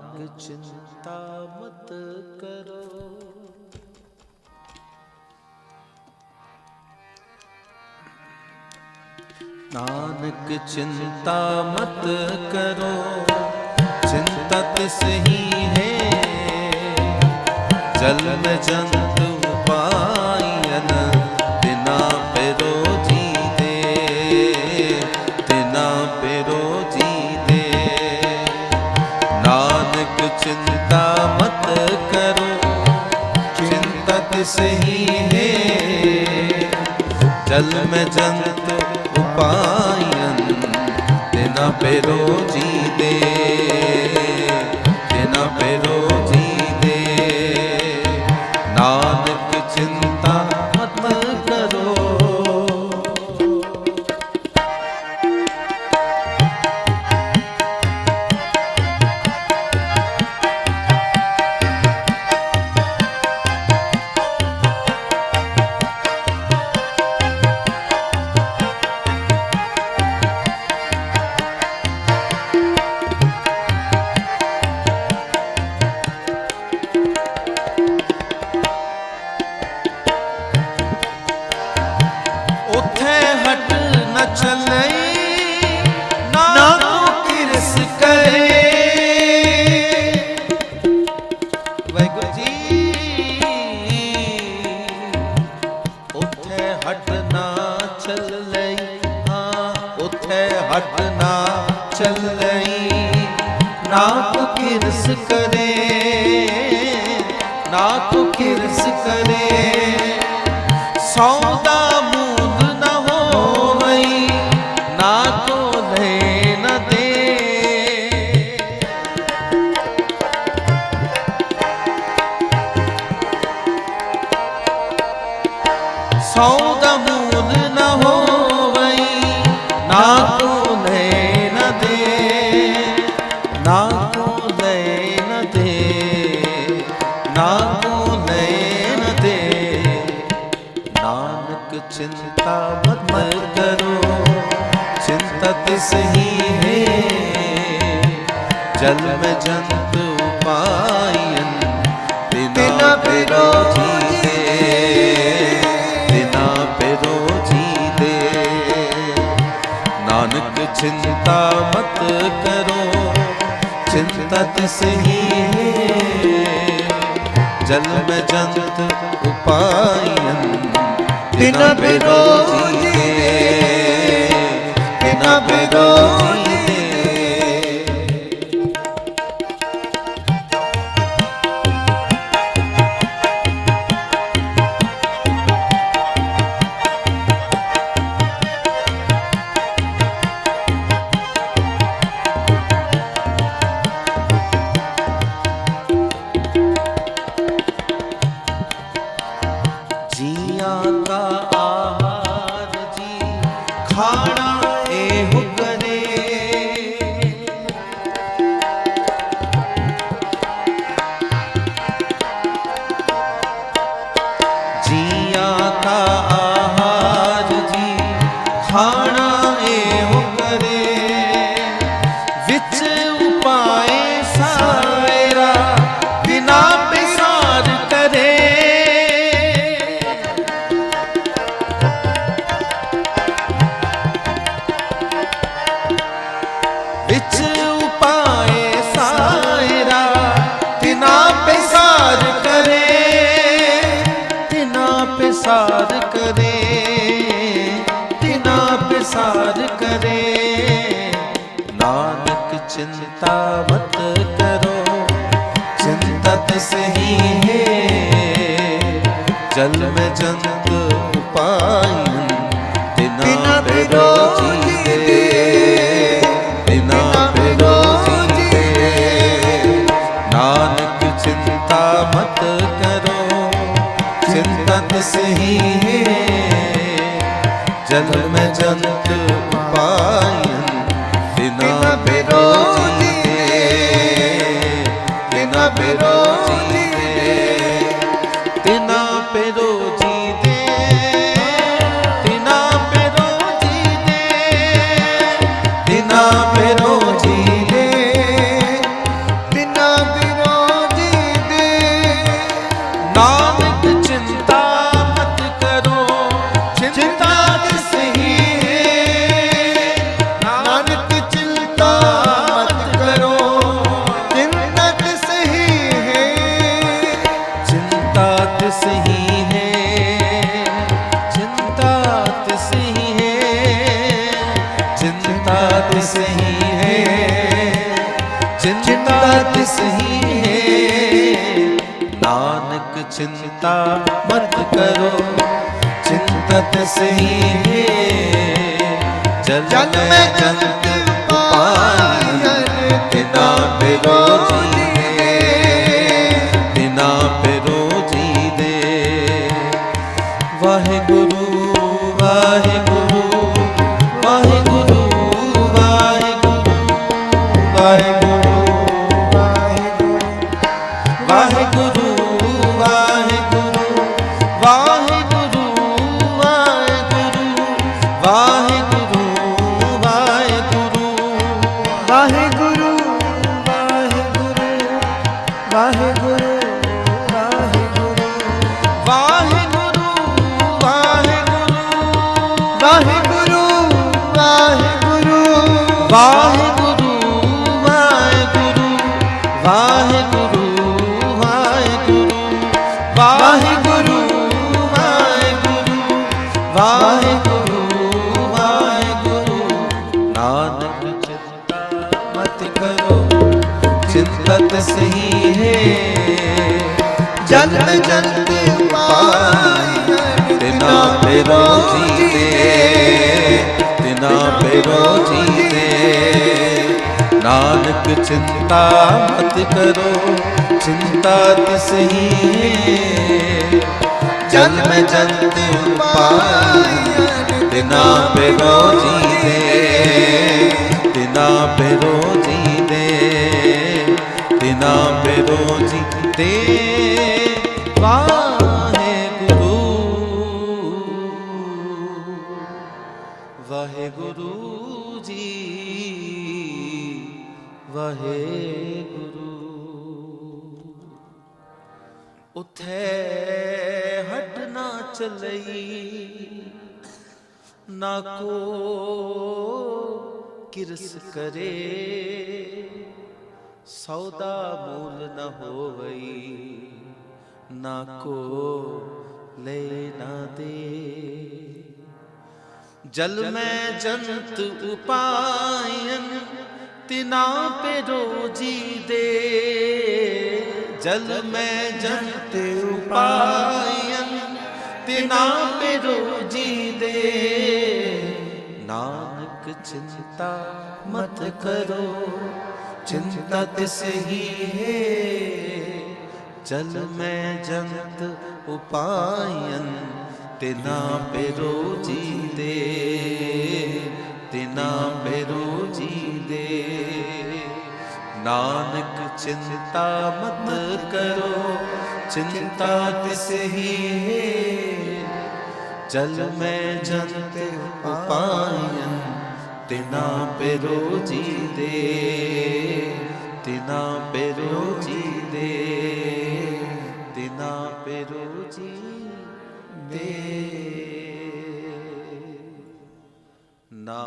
ਨਾਨਕ ਚਿੰਤਾ ਮਤ ਕਰੋ। ਨਾਨਕ ਚਿੰਤਾ ਮਤ ਕਰੋ। ਚਿੰਤਾ ਤਿਸ ਹੀ ਹੈ। ਜਲ ਜੰਤ ਚਿੰਤਾ ਤਿਸ ਹੀ ਹੈ ਜਲ ਮੈਂ ਜੰਤ ਉਪਾਇਨ ਤਿਨਾ ਪਰੋ ਜੀ ਹਟ ਨ ਚੱਲਈ ਨਾ ਤੂੰ ਕਿਰਸ ਕਰੇ ਵਾਹਿਗੁਰੂ ਜੀ ਉਥੇ ਹਟ ਨਾ ਚੱਲਈ ਹਾਂ ਉਥੇ ਹਟ ਨਾ ਚੱਲਈ ਨਾ ਤੂੰ ਕਿਰਸ ਕਰੇ ਨਾ ਤੂੰ ਕਿਰਸ ਕਰੇ ਸੌਦਾ ਨਾ ਕੋ ਲੈ ਨ ਦੇ ਨਾ ਕੋ ਲੈ ਨ ਦੇ ਨਾਨਕ ਚਿੰਤਾ ਮਤ ਕਰੋ ਚਿੰਤਾ ਤਿਸ ਹੀ ਹੈ। ਜਲ ਮੈਂ ਜੰਤ ਉਪਾਇਨ ਤਿਨਾ ਪਰੋ ਜੀ ਦੇ। ਤਿਨਾ ਪਰੋ ਜੀ ਦੇ। ਨਾਨਕ ਚਿੰਤਾ ਮਤ ਕਰੋ ਚਿੰਤਾ ਤਿਸ ਹੀ ਹੈ ਜਲ ਮੈਂ ਜੰਤ ਉਪਾਇਨ ਤਿਨਾ ਬਿਰੋ ਜੀ ਦੇ ਤਿਨਾ ਬਿਰੋ ਜੀ ਦੇ ਜੀਆਂ ਕਾ ਆਹਾਰ ਜੀ ਖਾਣਾ ਨਾਨਕ ਚਿੰਤਾ ਮਤ ਕਰੋ। ਚਿੰਤਾ ਤਿਸ ਹੀ। ਜਲ ਮੈਂ ਜੰਤ ਉਪਾਇਨ ਬਿਨਾ ਬਿਰੋ ਜੀ ਦੇ ਬਿਨਾ ਬਿਰੋ ਜੀ ਦੇ ਨਾਨਕ ਚਿੰਤਾ ਮਤ ਕਰੋ। ਚਿੰਤਾ ਤਿਸ ਹੀ ਹੈ। ਜਲ ਮੈਂ ਜੰਤ ਉਪਾਇਨ ਬਿਨਾ चिंता मत करो चिंतत सही है जल जल में जंत बिना पिरोजी दे बिना पिरोजी दे वाहे गुरु वाहे गुरु वाहे गुरु Bye. मत करो चिंतत सही है जन्म जन्म पाए बिना पेरो जीते बिना पेरो जीते नानक चिंता मत करो चिंता सही जन्म जन्म पाए बिना पेरो जीते ਤਿਨਾ ਪੇ ਦੇ ਤਿਨਾ ਪੇ ਰੋਜੀ ਦੇ। ਵਾਹਿਗੁਰੂ ਵਾਹਿਗੁਰੂ ਜੀ ਵਾਹਿਗੁਰੂ ਉਥੇ ਹੱਡ ਨਾ ਚਲਈ, ਨਾ ਕੋ ਕਿਰਸ ਕਰੇ। ਸੌਦਾ ਮੂਲ ਨ ਹੋਵਈ, ਨਾ ਕੋ ਲੈ ਨਾ ਦੇ। ਜਲ ਮੈਂ ਜੰਤ ਉਪਾਇਨ, ਤਿਨਾ ਪੇ ਰੋਜੀ ਦੇ। ਜਲ ਮੈਂ ਜੰਤ ਉਪਾਇਨ, ਤਿਨਾ ਪੇ ਰੋਜੀ ਦੇ। ਨਾਨਕ चिंता मत करो चिंता तिस ही है चल मैं जंत उपायन तिना पे रोजी दे तिना पे रोजी दे नानक चिंता मत करो चिंता तिस ही है जल में जंत उपा तिना पे रोजी दे तिना पे रोजी दे तिना पे रोजी दे ना